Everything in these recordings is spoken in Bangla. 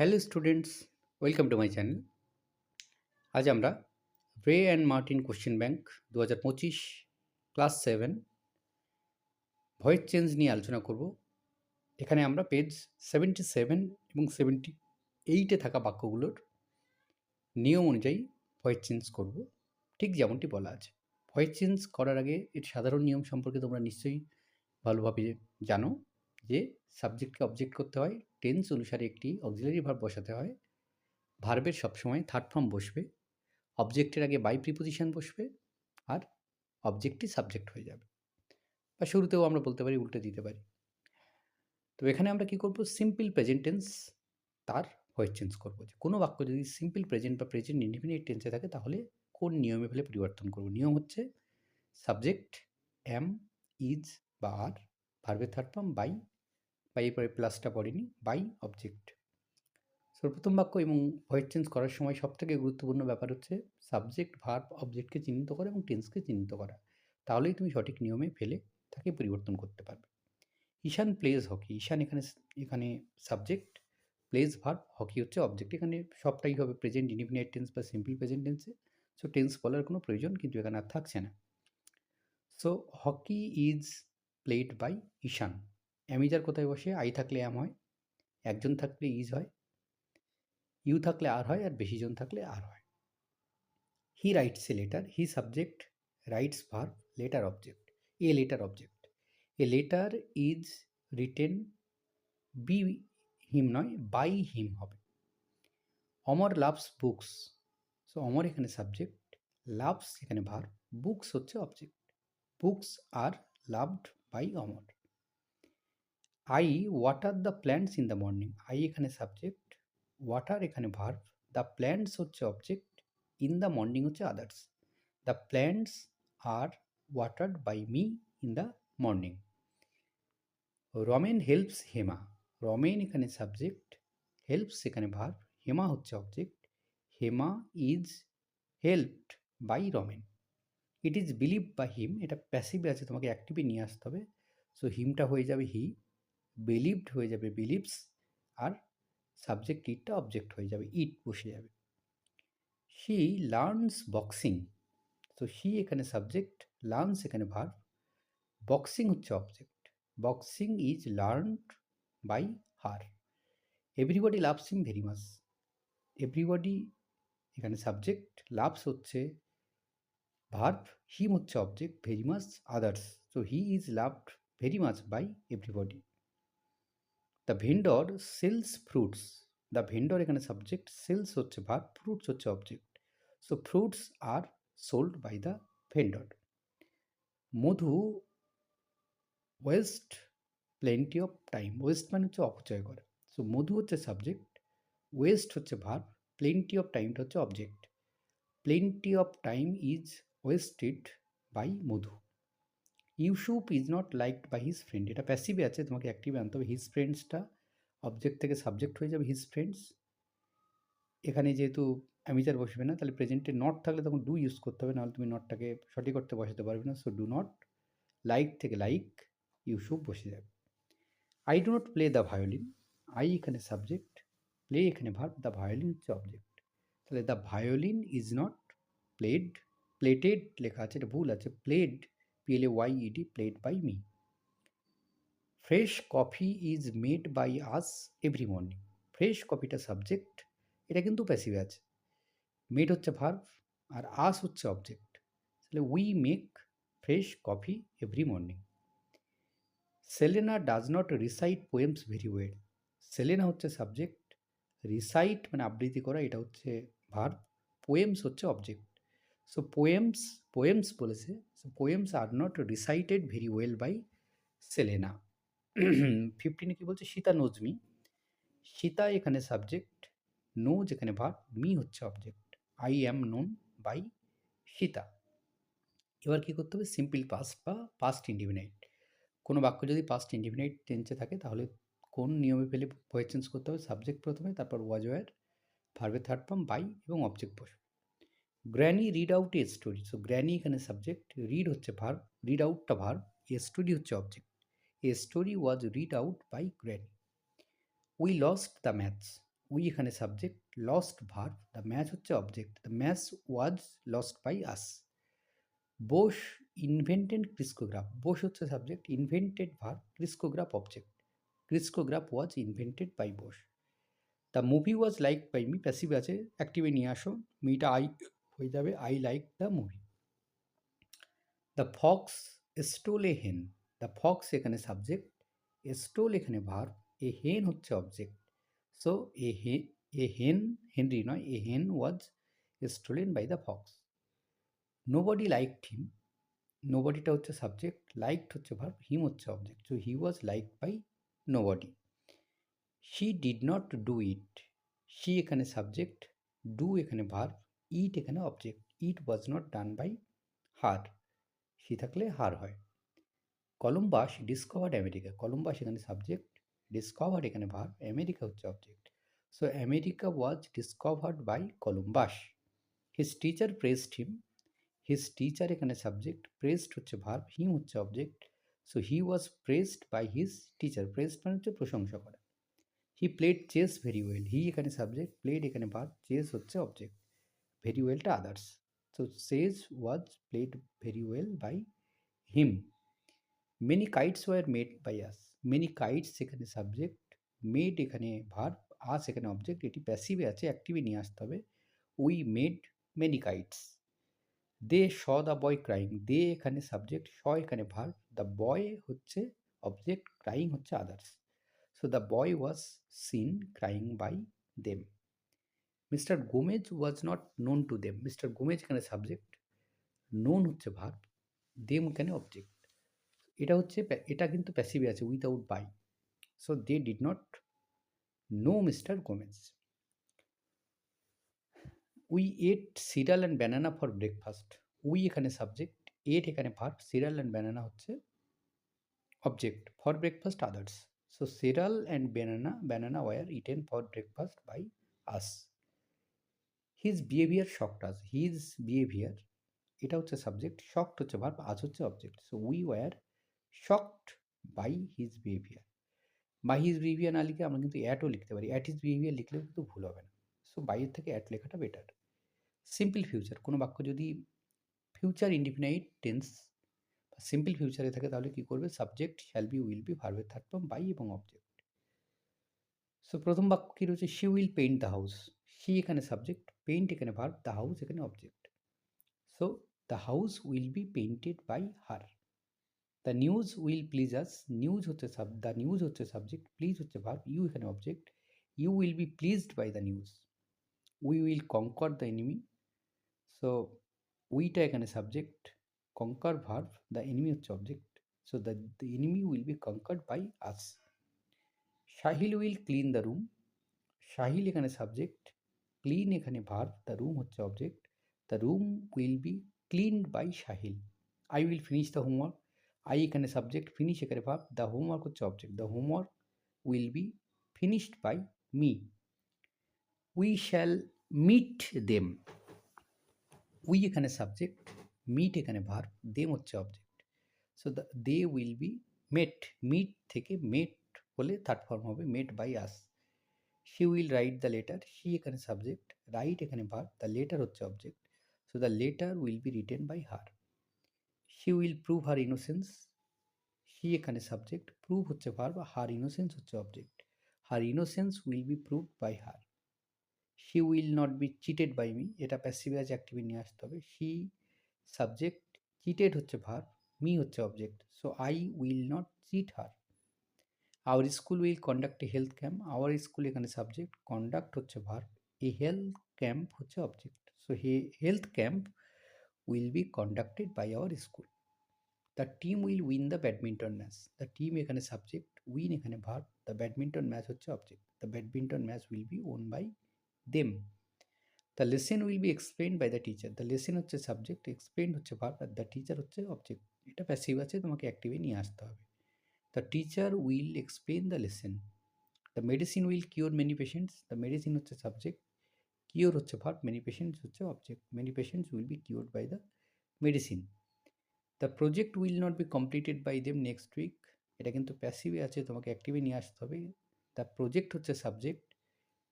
Hello students welcome to my channel আজ আমরা Wren and Martin question bank দু হাজার পঁচিশ ক্লাস সেভেন ভয়েস চেঞ্জ নিয়ে আলোচনা করব। এখানে আমরা পেজ সেভেন্টি সেভেন এবং সেভেন্টি এইটে থাকা বাক্যগুলোর নিয়ম অনুযায়ী ভয়েস চেঞ্জ করব। ঠিক যেমনটি বলা আছে। ভয়েস চেঞ্জ করার আগে এর সাধারণ নিয়ম সম্পর্কে তোমরা নিশ্চয়ই ভালোভাবে জানো যে সাবজেক্টকে অবজেক্ট করতে হয় টেন্স অনুসারে একটি অক্সিলারি ভার্ব বসাতে হয়। ভার্বের সবসময় থার্ড ফর্ম বসবে, অবজেক্টের আগে বাই প্রিপোজিশন বসবে আর অবজেক্টটি সাবজেক্ট হয়ে যাবে। বা শুরুতেও আমরা বলতে পারি, উল্টে দিতে পারি। তো এখানে আমরা কি করব? সিম্পল প্রেজেন্ট টেন্স তার ভয়েস চেঞ্জ করব। যে কোনো বাক্য যদি সিম্পল প্রেজেন্ট বা প্রেজেন্ট ইন্ডিফিনিট টেন্সে থাকে, তাহলে কোন নিয়মে ফেলে পরিবর্তন করব? নিয়ম হচ্ছে সাবজেক্ট, এম, ইজ বা আর, ভার্বের থার্ড ফর্ম, বাই বাই এরপরে প্লাসটা পড়েনি, বাই অবজেক্ট। সো প্রথম বাক্য এবং ভয়েস চেঞ্জ করার সময় সবথেকে গুরুত্বপূর্ণ ব্যাপার হচ্ছে সাবজেক্ট, ভার্ব অবজেক্টকে চিহ্নিত করা এবং টেন্সকে চিহ্নিত করা। তাহলেই তুমি সঠিক নিয়মে ফেলে তাকে পরিবর্তন করতে পারবে। ঈশান প্লেজ হকি, ঈশান এখানে এখানে সাবজেক্ট প্লেজ ভার্ব, হকি হচ্ছে অবজেক্ট। এখানে সবটাই হবে প্রেজেন্ট ইনডিফিনিট টেন্স বা সিম্পল প্রেজেন্ট টেন্সে। সো টেন্স বলার কোনো প্রয়োজন কিন্তু এখানে আর থাকছে না। So hockey is played by Ishan. Am is are কোথায় বসে? আই থাকলে অ্যাম হয়, একজন থাকলে ইজ হয়, ইউ থাকলে আর হয়, আর বেশিজন থাকলে আর হয়। He writes a letter, he subject writes verb, letter object, a letter object. A letter is written be him নয়, বাই হিম হবে। Amar loves books, so Amar এখানে সাবজেক্ট, লাভস এখানে ভার বুকস হচ্ছে object, books are loved by Amar. I water the plants in the morning I এখানে সাবজেক্ট ওয়াটার এখানে ভার্ভ দ্য প্ল্যান্টস হচ্ছে অবজেক্ট ইন দ্য মর্নিং হচ্ছে others the plants are watered by me in the morning Ramen helps Hema Ramen এখানে সাবজেক্ট হেল্পস এখানে ভার্ভ হেমা হচ্ছে object Hema is helped by Ramen it is believe বা হিম এটা প্যাসিভ আছে, তোমাকে অ্যাক্টিভে নিয়ে আসতে হবে। সো হিমটা হয়ে যাবে হি বিলিভড হয়ে যাবে বিলিভস আর সাবজেক্ট ইটটা অবজেক্ট হয়ে যাবে ইট বসে যাবে। শি লার্নস বক্সিং তো শি এখানে সাবজেক্ট লার্নস এখানে ভার্ভ বক্সিং হচ্ছে object boxing is learned by her everybody loves him very much everybody এখানে সাবজেক্ট লাভস হচ্ছে ভার্ভ হিম হচ্ছে object very much others so he is loved very much by everybody the vendor sells fruits the vendor এখানে সাবজেক্ট সেলস হচ্ছে ভার ফ্রুটস হচ্ছে object so fruits are sold by the vendor Madhu waste plenty of time waste মানে হচ্ছে অপচয় করা. সো মধু হচ্ছে সাবজেক্ট ওয়েস্ট হচ্ছে ভার প্লেন্টি অফ টাইমটা হচ্ছে object plenty of time is wasted by Madhu. Yusuf is not liked by his friend. এটা প্যাসিভে আছে, তোমাকে অ্যাক্টিভে আনতে হবে। হিজ ফ্রেন্ডসটা অবজেক্ট থেকে সাবজেক্ট হয়ে যাবে হিজ ফ্রেন্ডস এখানে যেহেতু অ্যামিজার বসবে না, তাহলে প্রেজেন্টে নট থাকলে তখন ডু ইউজ করতে হবে, নাহলে তুমি নটটাকে সঠিক করতে বসাতে পারবে না। সো ডু নট লাইক থেকে লাইক ইউসুফ বসে যাবে। I do not play the violin I এখানে সাবজেক্ট প্লে এখানে ভার্ব দ্য ভায়োলিন হচ্ছে অবজেক্ট তাহলে the violin is not played plated লেখা আছে, এটা ভুল আছে। Played P L A Y E D played by me fresh coffee is made by us every morning fresh কফিটা সাবজেক্ট এটা কিন্তু প্যাসিভ আছে। মেড হচ্ছে ভার্ভ আর আস হচ্ছে অবজেক্ট তাহলে we make fresh coffee every morning Selena does not recite poems very well Selena হচ্ছে সাবজেক্ট রিসাইট মানে আবৃত্তি করা, এটা হচ্ছে ভার্ভ পোয়েমস হচ্ছে অবজেক্ট সো পোয়েমস পোয়েমস বলেছে so poems are not recited very well by Selena ফিফটিনে কী বলছে সীতা নোজমি সীতা এখানে সাবজেক্ট নোজ এখানে ভার মি হচ্ছে object I am known by Sita এবার কী করতে হবে? সিম্পল পাস্ট বা পাস্ট ইন্ডিফিনাইট কোনো বাক্য যদি পাস্ট ইন্ডিফিনাইট টেন্সে থাকে, তাহলে কোন নিয়মে ফেলে ভয়েস চেঞ্জ করতে হবে? সাবজেক্ট প্রথমে, তারপর ওয়াজ ওয়ার ভার্বের থার্ড ফর্ম বাই এবং অবজেক্ট বসবে। Granny read out a story so granny এখানে সাবজেক্ট রিড হচ্ছে ভার্ব রিড আউটটা ভার্ব এ স্টোরি হচ্ছে object a story was read out by granny we lost the match we এখানে subject lost verb the match হচ্ছে object the match was lost by us Bose invented crescograph Bose হচ্ছে subject invented verb crescograph object crescograph was invented by Bose the movie was liked by me passive আছে অ্যাক্টিভে নিয়ে আসো. মিটা আই হয়ে যাবে I like the movie the fox stole a hen the fox এখানে সাবজেক্ট স্টোল এখানে ভার্ব এ হেন হচ্ছে object so a he a hen Henry নয় a hen was stolen by the fox nobody liked him নোবডিটা হচ্ছে সাবজেক্ট লাইকড হচ্ছে ভার্ব হিম হচ্ছে object so he was like by nobody she did not do it she এখানে সাবজেক্ট ডু এখানে ভার্ব ইট এখানে object it was not done by her she থাকলে হার হয়। কলম্বাস ডিসকভার্ড আমেরিকা, কলম্বাস এখানে সাবজেক্ট ডিসকভার্ড এখানে ভার্ব আমেরিকা হচ্ছে object so America was discovered by Columbus. His teacher praised him his teacher এখানে সাবজেক্ট প্রেসড হচ্ছে ভার্ব হিম হচ্ছে object so he was praised by his teacher praised মানে হচ্ছে প্রশংসা করা। He played chess very well he এখানে সাবজেক্ট প্লেড এখানে ভার্ব চেস হচ্ছে object very ওয়েলটা others so chess was played very well by him many kites were made by us many kites এখানে সাবজেক্ট মেড এখানে ভার্ব আস এখানে অবজেক্ট এটি প্যাসিভে আছে অ্যাক্টিভে নিয়ে আসতে হবে। We made many kites they saw the boy crying they এখানে সাবজেক্ট শ এখানে ভার্ব দ্য বয় হচ্ছে অবজেক্ট ক্রাইং হচ্ছে others so the boy was seen crying by them mister Gomez was not known to them mister Gomez এখানে সাবজেক্ট নোন হচ্ছে ভার্ব দেম এখানে অবজেক্ট এটা হচ্ছে এটা কিন্তু প্যাসিভে আছে without by so they did not know mister Gomez we ate cereal and banana for breakfast we এখানে সাবজেক্ট এট এখানে ভার্ব সিরিয়াল অ্যান্ড ব্যানানা হচ্ছে object for breakfast others so cereal and banana banana were eaten for breakfast by us his behaviour shocked us his behaviour এটা হচ্ছে সাবজেক্ট শকড হচ্ছে ভার্ব আজ হচ্ছে object so we were shocked by his behaviour by his behaviour না লিখে আমরা কিন্তু অ্যাটও লিখতে পারি। অ্যাট হিজ বিহেভিয়ার লিখলেও কিন্তু ভুল হবে না। সো বাইয়ের থেকে অ্যাট লেখাটা বেটার সিম্পল ফিউচার কোনো বাক্য যদি ফিউচার ইন্ডিফিনাইট টেন্স সিম্পল ফিউচারে থাকে, তাহলে কী করবে? Subject shall be will be ভার্বের থার্ড ফর্ম বাই এবং অবজেক্ট সো প্রথম বাক্য কী রয়েছে she will paint the house she এখানে সাবজেক্ট পেইন্ট এখানে ভার্ব দ্য হাউস এখানে object so the house will be painted by her the news will please us news হচ্ছে সাব দ্য নিউজ হচ্ছে সাবজেক্ট প্লিজ হচ্ছে ভার্ব ইউ এখানে object you will be pleased by the news we will conquer the enemy so উইটা এখানে subject conquer verb the enemy হচ্ছে object so the the enemy will be conquered by us Sahil will clean the room Sahil এখানে সাবজেক্ট ক্লিন এখানে ভার্ভ দ্য রুম হচ্ছে object the room will be cleaned by Sahil I will finish the homework I এখানে সাবজেক্ট ফিনিশ এখানে ভার্ভ দ্য হোমওয়ার্ক হচ্ছে object the homework will be finished by me we shall meet them we এখানে সাবজেক্ট মিট এখানে ভার দেম হচ্ছে object so the they will be met meet থেকে মেট হলে থার্ড ফর্ম হবে met by us she will write the letter she এখানে সাবজেক্ট রাইট এখানে ভার দ্য লেটার হচ্ছে object so the letter will be written by her she will prove her innocence she এখানে সাবজেক্ট প্রুভ হচ্ছে ভার বা হার ইনোসেন্স হচ্ছে object her innocence will be prove by her she will not be cheated by me এটা প্যাসিভ অ্যাজ অ্যাক্টিভে নিয়ে আসতে হবে শি সাবজেক্ট চিটেড হচ্ছে ভার মি হচ্ছে object so I will not cheat her our school will conduct a health camp our school এখানে সাবজেক্ট কন্ডাক্ট হচ্ছে ভার এ হেলথ ক্যাম্প হচ্ছে object so he health camp will be conducted by our school the team will win the badminton match the team এখানে সাবজেক্ট উইন এখানে ভার দ্য ব্যাডমিন্টন ম্যাচ হচ্ছে object the badminton match will be won by them the lesson will be explain by the teacher the lesson হচ্ছে সাবজেক্ট এক্সপ্লেন হচ্ছে ভার্ব আর দ্য টিচার হচ্ছে অবজেক্ট এটা প্যাসিভ আছে, তোমাকে অ্যাক্টিভে নিয়ে আসতে হবে। The teacher will explain the lesson the medicine will cure many patients the medicine হচ্ছে সাবজেক্ট কিওর হচ্ছে ভার্ব মেনি পেশেন্টস হচ্ছে object many patients will be cured by the medicine the project will not be completed by them next week এটা কিন্তু প্যাসিভে আছে, তোমাকে অ্যাক্টিভে নিয়ে আসতে হবে। দ্য প্রজেক্ট হচ্ছে সাবজেক্ট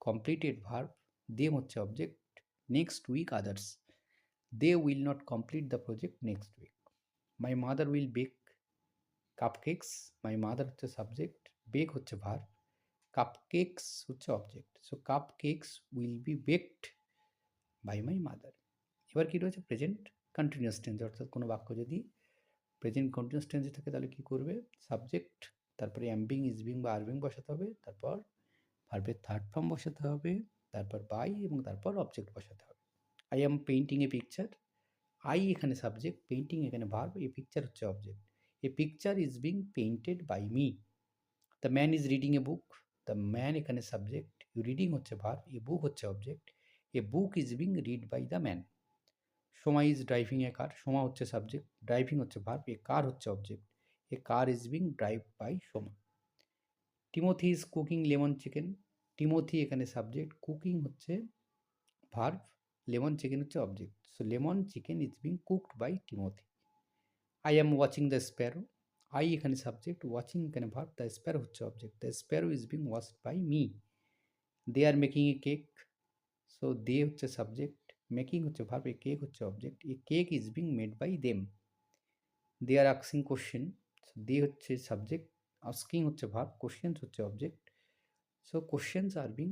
কমপ্লিটেড ভার্ব দেম হচ্ছে object next week others they will not complete the project next week my mother will bake cupcakes my mother হচ্ছে সাবজেক্ট বেক হচ্ছে ভার্ব কাপ কেকস হচ্ছে object so cupcakes will be baked by my mother এবার কী রয়েছে? প্রেজেন্ট কন্টিনিউয়াস টেন্স অর্থাৎ কোনো বাক্য যদি প্রেজেন্ট কন্টিনিউয়াস টেন্সে থাকে, তাহলে কী করবে? সাবজেক্ট তারপরে অ্যাম্বিং ইজবিং বা আরবিং বসাতে হবে, তারপর ভার্বের থার্ড ফর্ম বসাতে হবে, তারপর বাই এবং তারপর অবজেক্ট বসাতে হবে। I am painting a picture I এখানে সাবজেক্ট পেইন্টিং এখানে ভার্ব এই পিকচার হচ্ছে object a picture is being painted by me the man is reading a book the man এখানে সাবজেক্ট রিডিং হচ্ছে ভার্ব এ বুক হচ্ছে object a book is being read by the man Soma is driving a car Soma হচ্ছে সাবজেক্ট ড্রাইভিং হচ্ছে ভার্ব এ কার হচ্ছে object a car is being drive by Soma. Timothy is cooking lemon chicken Timothy এখানে সাবজেক্ট কুকিং হচ্ছে ভার্ব লেমন চিকেন হচ্ছে object so lemon chicken is being cooked by Timothy I am watching the sparrow I এখানে সাবজেক্ট ওয়াচিং এখানে ভার্ব দ্য স্প্যারো হচ্ছে object the sparrow is being watched by me they are making a cake so they হচ্ছে সাবজেক্ট মেকিং হচ্ছে ভার্ব এ কেক হচ্ছে object a cake is being made by them they are আক্সিং question they হচ্ছে সাবজেক্ট আস্কিং হচ্ছে ভার্ব কোশ্চেন্স হচ্ছে object so questions are being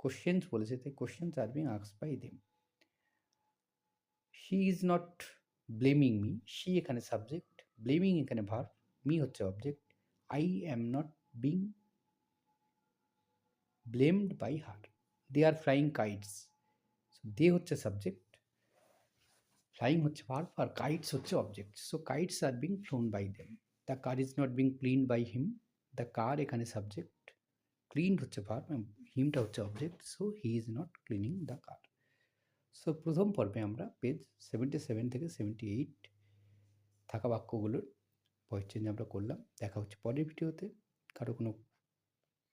questions বলেছে, তাই questions are being আক্স by them she is not blaming me she এখানে সাবজেক্ট ব্লেমিং এখানে ভার্ব মি হচ্ছে object I am not being blamed by her they are flying kites they হচ্ছে সাবজেক্ট ফ্লাইং হচ্ছে ভার্ব আর কাইটস হচ্ছে object so kites are being flown by them the car is not being clean by him the car এখানে সাবজেক্ট ক্লিনড হচ্ছে ভার্ব হিমটা হচ্ছে object so he is not cleaning the car so প্রথম পর্বে আমরা পেজ সেভেন্টি সেভেন থেকে সেভেন্টি এইট থাকা বাক্যগুলোর ভয়েস চেঞ্জ আমরা করলাম। দেখা হচ্ছে পরের ভিডিওতে। কারও কোনো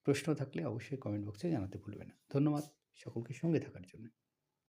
প্রশ্ন থাকলে অবশ্যই কমেন্ট বক্সে জানাতে ভুলবে না। ধন্যবাদ সকলকে সঙ্গে থাকার জন্য।